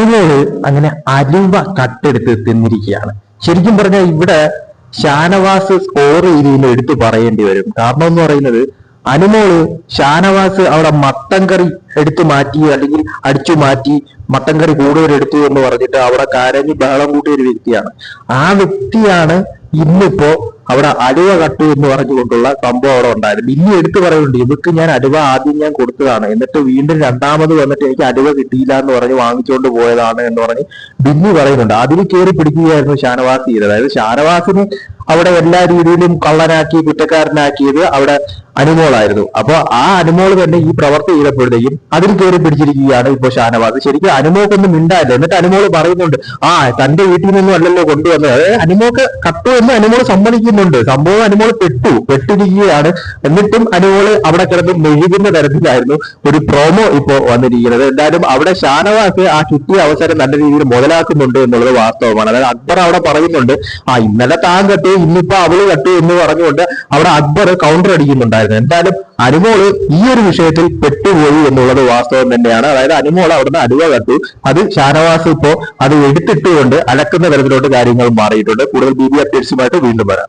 അനുമോൾ അങ്ങനെ അലുവ കട്ടെടുത്ത് തിന്നിരിക്കുകയാണ്. ശരിക്കും പറഞ്ഞാൽ ഇവിടെ ഷാനവാസ് സ്കോർ രീതിയിൽ എടുത്തു പറയേണ്ടി വരും. കാരണം എന്ന് പറയുന്നത് അനുമോൾ ഷാനവാസ് അവിടെ മട്ടൻ കറി എടുത്തു മാറ്റി അല്ലെങ്കിൽ അടിച്ചു മാറ്റി മട്ടൻ കറി കൂടുതൽ എടുത്തു എന്ന് പറഞ്ഞിട്ട് അവിടെ കാരഞ്ഞ് ബഹളം കൂട്ടിയ ഒരു വ്യക്തിയാണ്. ആ വ്യക്തിയാണ് ഇന്നിപ്പോ അവിടെ അലുവ കട്ടു എന്ന് പറഞ്ഞുകൊണ്ടുള്ള സംഭവം അവിടെ ഉണ്ടായിരുന്നു ഇനി എടുത്തു പറയുന്നുണ്ട് ഇവർക്ക് ഞാൻ അലുവ ആദ്യം ഞാൻ കൊടുത്തതാണ്. എന്നിട്ട് വീണ്ടും രണ്ടാമത് വന്നിട്ട് എനിക്ക് അലുവ കിട്ടിയില്ല എന്ന് പറഞ്ഞ് വാങ്ങിച്ചുകൊണ്ട് പോയതാണ് എന്ന് പറഞ്ഞ് ബിന്നു പറയുന്നുണ്ട്. അതിൽ കയറി പിടിക്കുകയായിരുന്നു ഷാനവാസ് ചെയ്തത്. അതായത് ഷാനവാസിന് അവിടെ എല്ലാ രീതിയിലും കള്ളനാക്കി കുറ്റക്കാരനാക്കിയത് അവിടെ അനുമോളായിരുന്നു. അപ്പൊ ആ അനുമോൾ തന്നെ ഈ പ്രവർത്തി ചെയ്തപ്പോഴത്തേക്കും അതിൽ കയറി പിടിച്ചിരിക്കുകയാണ് ഇപ്പൊ ഷാനവാസ്. ശരിക്കും അനുമോക്കൊന്നും മിണ്ടായില്ല എന്നിട്ട് അനുമോൾ പറയുന്നുണ്ട് ആ തന്റെ വീട്ടിൽ നിന്നും അല്ലല്ലോ കൊണ്ടുവന്നത്. അതായത് അനുമോക്ക് കട്ടു എന്ന് അനുമോൾ സമ്മതിക്കുന്നുണ്ട്. സംഭവം അനുമോൾ പെട്ടു പെട്ടിരിക്കുകയാണ്. എന്നിട്ടും അനുമോൾ അവിടെ കിടന്ന് മെഴുകുന്ന തരത്തിലായിരുന്നു ഒരു പ്രോമോ ഇപ്പോ വന്നിരിക്കുന്നത്. എന്തായാലും അവിടെ ഷാനവാസ് ആ കിട്ടിയ അവസരം നല്ല രീതിയിൽ മുതലാക്കുന്നുണ്ട് എന്നുള്ളത് വാസ്തവമാണ്. അതായത് അക്ബർ അവിടെ പറയുന്നുണ്ട് ആ ഇന്നലെ താൻ ഇന്നിപ്പോ അവൾ കട്ടു എന്ന് പറഞ്ഞുകൊണ്ട് അവിടെ അക്ബർ കൗണ്ടർ അടിക്കുന്നുണ്ടായിരുന്നു. എന്തായാലും അനുമോൾ ഈ ഒരു വിഷയത്തിൽ പെട്ടുപോയി എന്നുള്ളത് വാസ്തവം തന്നെയാണ്. അതായത് അനുമോൾ അവിടുന്ന് അനുവ കണ്ടു അത് ഷാനവാസ് ഇപ്പോ അത് എടുത്തിട്ടുകൊണ്ട് അലക്കുന്ന തരത്തിലോട്ട് കാര്യങ്ങൾ മാറിയിട്ടുണ്ട്. കൂടുതൽ ബി ബി അപ്ഡേറ്റ്സുമായിട്ട് വീണ്ടും വരാം.